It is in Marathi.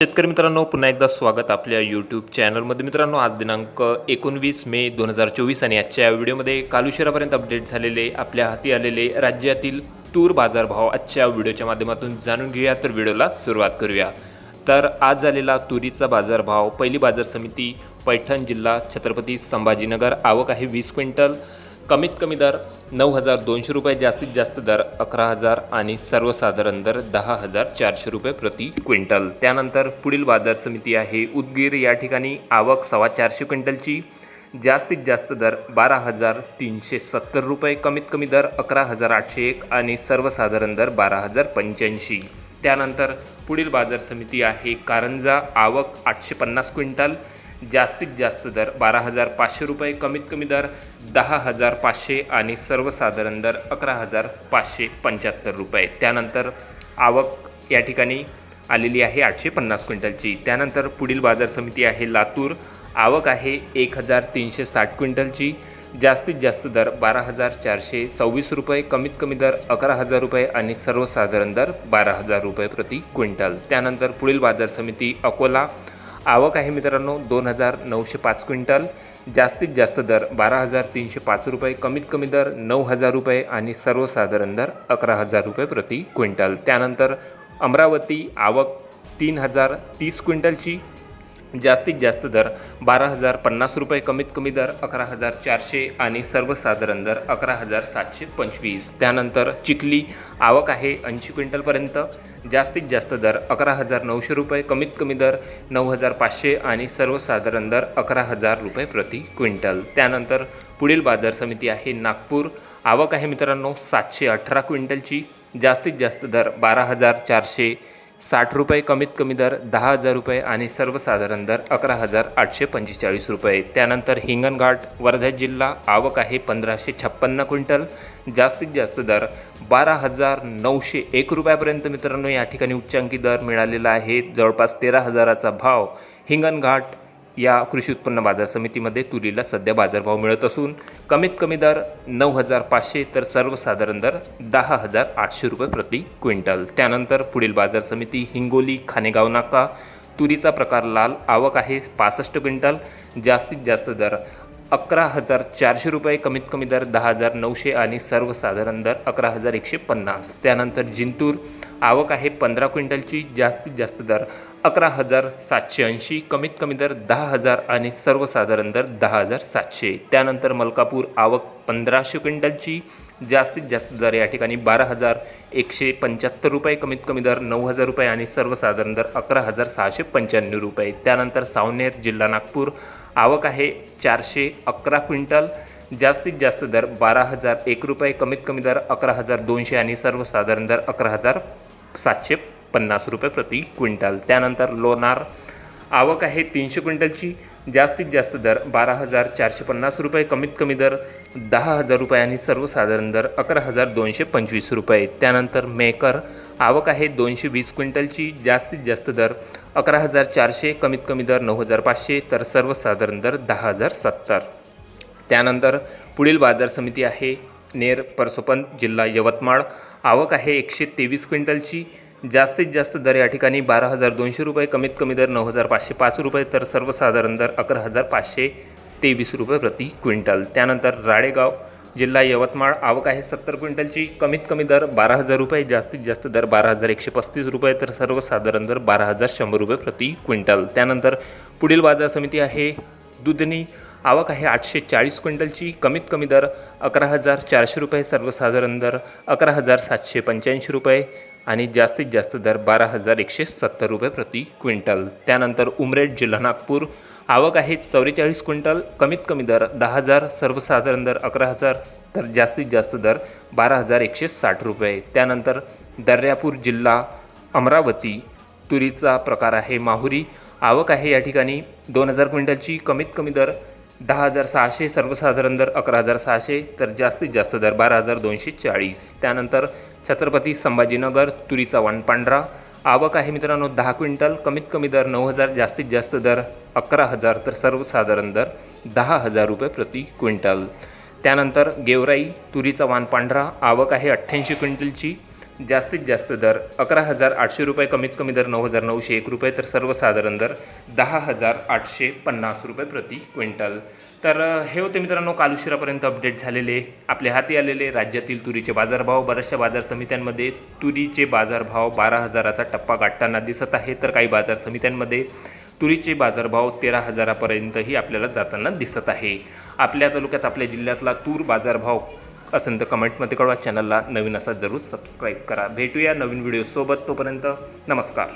शेतकरी मित्रांनो पुन्हा एकदा स्वागत आपल्या यूट्यूब चॅनलमध्ये मित्रांनो आज दिनांक एकोणवीस मे दोन हजार चोवीस आणि आजच्या या व्हिडिओमध्ये काल उशिरापर्यंत अपडेट झालेले आपल्या हाती आलेले राज्यातील तूर बाजारभाव आजच्या व्हिडिओच्या माध्यमातून जाणून घेऊया. तर व्हिडिओला सुरुवात करूया. तर आज झालेला तुरीचा बाजारभाव पहिली बाजार समिती पैठण जिल्हा छत्रपती संभाजीनगर आवक आहे वीस क्विंटल. कमीत कमी दर नऊ हजार दोनशे रुपये जास्तीत जास्त दर अकरा हजार आणि सर्वसाधारण दर दहा हजार चारशे रुपये प्रति क्विंटल. त्यानंतर पुढील बाजार समिती आहे. उदगीर या ठिकाणी आवक सव्वा चारशे क्विंटलची जास्तीत जास्त दर बारा हजार तीनशे सत्तर रुपये कमीत कमी दर अकरा हजार आठशे एक आणि सर्वसाधारण दर बारा हजार पंच्याऐंशी. त्यानंतर पुढील बाजार समिती आहे. कारंजा आवक आठशे पन्नास क्विंटल जास्तीत जास्त दर बारा हजार पाचशे रुपये कमीत कमी दर दहा हजार पाचशे आणि सर्वसाधारण दर अकरा हजार पाचशे पंच्याहत्तर रुपये. त्यानंतर आवक या ठिकाणी आलेली आहे आठशे पन्नास क्विंटलची. त्यानंतर पुढील बाजार समिती आहे लातूर. आवक आहे एक हजार तीनशे साठ क्विंटलची. जास्तीत जास्त दर बारा हजार चारशे सव्वीस रुपये कमीत कमी दर अकरा हजार रुपये आणि सर्वसाधारण दर बारा हजार रुपये प्रति क्विंटल. त्यानंतर पुढील बाजार समिती अकोला. आवक आहे मित्रांनो दोन हजार नऊशे पाच क्विंटल. जास्तीत जास्त दर बारा हजार तीनशे पाच रुपये कमीत कमी दर नऊ हजार रुपये आणि सर्वसाधारण दर अकरा हजार रुपये प्रति क्विंटल. त्यानंतर अमरावती आवक तीन हजार तीस क्विंटलची जास्तीत जास्त दर बारा हजार पन्नास रुपये कमीत कमी दर अकरा हजार चारशे आणि सर्वसाधारण दर अकरा हजार सातशे पंचवीस. त्यानंतर चिखली आवक आहे ऐंशी क्विंटलपर्यंत. जास्तीत जास्त दर अकरा हजार नऊशे रुपये कमीत कमी दर नऊ हजार पाचशे आणि सर्वसाधारण दर अकरा हजार रुपये प्रति क्विंटल. त्यानंतर पुढील बाजार समिती आहे नागपूर. आवक आहे मित्रांनो सातशे अठरा क्विंटलची. जास्तीत जास्त दर बारा हजार चारशे साठ रुपये कमीत कमी दर दहा हजार रुपये आणि सर्वसाधारण दर अकरा हजार आठशे पंचेचाळीस रुपये. त्यानंतर हिंगणघाट वर्धा जिल्हा आवक आहे पंधराशे छप्पन्न क्विंटल. जास्तीत जास्त दर बारा हजार नऊशे एक रुपयापर्यंत मित्रांनो या ठिकाणी उच्चांकी दर मिळालेला आहे. जवळपास तेरा हजाराचा भाव हिंगणघाट या कृषी उत्पन्न बाजार समितीमध्ये तुरीला सध्या बाजारभाव मिळत असून कमीत कमी दर नऊ हजार पाचशे तर सर्वसाधारण दर दहा हजार आठशे रुपये प्रति क्विंटल. त्यानंतर पुढील बाजार समिती हिंगोली खानेगाव नाका तुरीचा प्रकार लाल आवक आहे पासष्ट क्विंटल जास्तीत जास्त दर अकरा हजार चारशे रुपये कमीत कमी दर दहा हजार नऊशे आणि सर्वसाधारण दर अकरा हजार एकशे पन्नास. त्यानंतर जिंतूर आवक आहे पंधरा क्विंटलची जास्तीत जास्त दर अकरा हजार सातशे ऐंशी कमीत कमी दर दहा हजार आणि सर्वसाधारण दर दहा हजार सातशे. त्यानंतर मलकापूर आवक पंधराशे क्विंटलची जास्तीत जास्त दर या ठिकाणी बारा हजार एकशे पंच्याहत्तर रुपये कमीत कमी दर नऊ हजार रुपये आणि सर्वसाधारण दर अकरा हजार सहाशे पंच्याण्णव रुपये. त्यानंतर सावनेर जिल्हा नागपूर आवक आहे चारशे अकरा क्विंटल जास्तीत जास्त दर बारा हजार एक रुपये कमीत कमी दर अकरा हजार दोनशे आणि सर्वसाधारण दर अकरा हजार सातशे पन्नास रुपये प्रति क्विंटल. त्यानंतर लोणार आवक आहे तीनशे क्विंटलची. जास्तीत जास्त दर बारा हजार चारशे पन्नास रुपये कमीत कमी दर दहा हजार रुपये आणि सर्वसाधारण दर अकरा हजार दोनशे पंचवीस रुपये. त्यानंतर मेकर आवक आहे दोनशे वीस क्विंटलची. जास्तीत जास्त दर अकरा हजार चारशे कमीत कमी दर नऊ हजार पाचशे तर सर्वसाधारण दर दहा हजार सत्तर. त्यानंतर पुढील बाजार समिती आहे नेर परसोपन जिल्हा यवतमाळ. आवक आहे एकशे तेवीस क्विंटलची. जास्तीत जास्त दर या ठिकाणी बारा हजार दोनशे रुपये कमीत कमी दर नऊ हजार पाचशे पाच रुपये तर सर्वसाधारण दर अकरा हजार पाचशे तेवीस रुपये प्रति क्विंटल. त्यानंतर राळेगाव जिल्हा यवतमाळ आवक आहे सत्तर क्विंटलची कमीत कमी दर बारा हजार रुपये जास्तीत जास्त दर बारा हजार एकशे पस्तीस रुपये तर सर्वसाधारण दर बारा हजार शंभर रुपये प्रति क्विंटल. त्यानंतर पुढील बाजार समिती आहे दुधनी आवक आहे आठशे चाळीस क्विंटलची कमीत कमी दर अकरा हजार चारशे रुपये सर्वसाधारण दर अकरा हजार सातशे पंच्याऐंशी रुपये. आणि जास्तीत जास्त दर बारा हजार एकशे सत्तर रुपये प्रति क्विंटल. त्यानंतर उमरेड जिल्हा नागपूर. आवक आहे चौवेचाळीस क्विंटल कमीत कमी दर दहा हजार सर्वसाधारण दर अकरा हजार तर जास्तीत जास्त दर बारा हजार एकशे साठ रुपये. त्यानंतर दर्यापूर जिल्हा अमरावती तुरीचा प्रकार आहे माहुरी. आवक आहे या ठिकाणी दोन हजार क्विंटलची कमीत कमी दर दहा हजार सहाशे सर्वसाधारण दर अकरा हजार सहाशे तर जास्तीत जास्त दर बारा हजार दोनशे चाळीस. त्यानंतर छत्रपती संभाजीनगर तुरीचा वाण पांढरा. आवक आहे मित्रांनो दहा क्विंटल. कमीत कमी दर नऊ हजार जास्तीत जास्त दर अकरा हजार तर सर्वसाधारण दर दहा हजार रुपये प्रति क्विंटल. त्यानंतर गेवराई तुरीचा वाण पांढरा. आवक आहे अठ्ठ्याऐंशी क्विंटलची. जास्तीत जास्त दर अकरा हजार आठशे रुपये कमीत कमी दर नऊ हजार नऊशे एक रुपये तर सर्वसाधारण दर दहा हजार आठशे पन्नास रुपये प्रति क्विंटल. तर हे होते मित्रांनो काल उशिरापर्यंत अपडेट झालेले. आपल्या हाती आलेले राज्यातील तुरीचे बाजारभाव. बऱ्याचशा बाजार समित्यांमध्ये तुरीचे बाजारभाव बारा हजाराचा टप्पा गाठताना दिसत आहे. तर काही बाजार समित्यांमध्ये तुरीचे बाजारभाव तेरा हजारापर्यंतही आपल्याला जाताना दिसत आहे. आपल्या तालुक्यात आपल्या जिल्ह्यातला तूर बाजारभाव असेल तर कमेंटमध्ये कळवा. चॅनलला नवीन असा जरूर सबस्क्राईब करा. भेटूया नवीन व्हिडिओसोबत तोपर्यंत नमस्कार.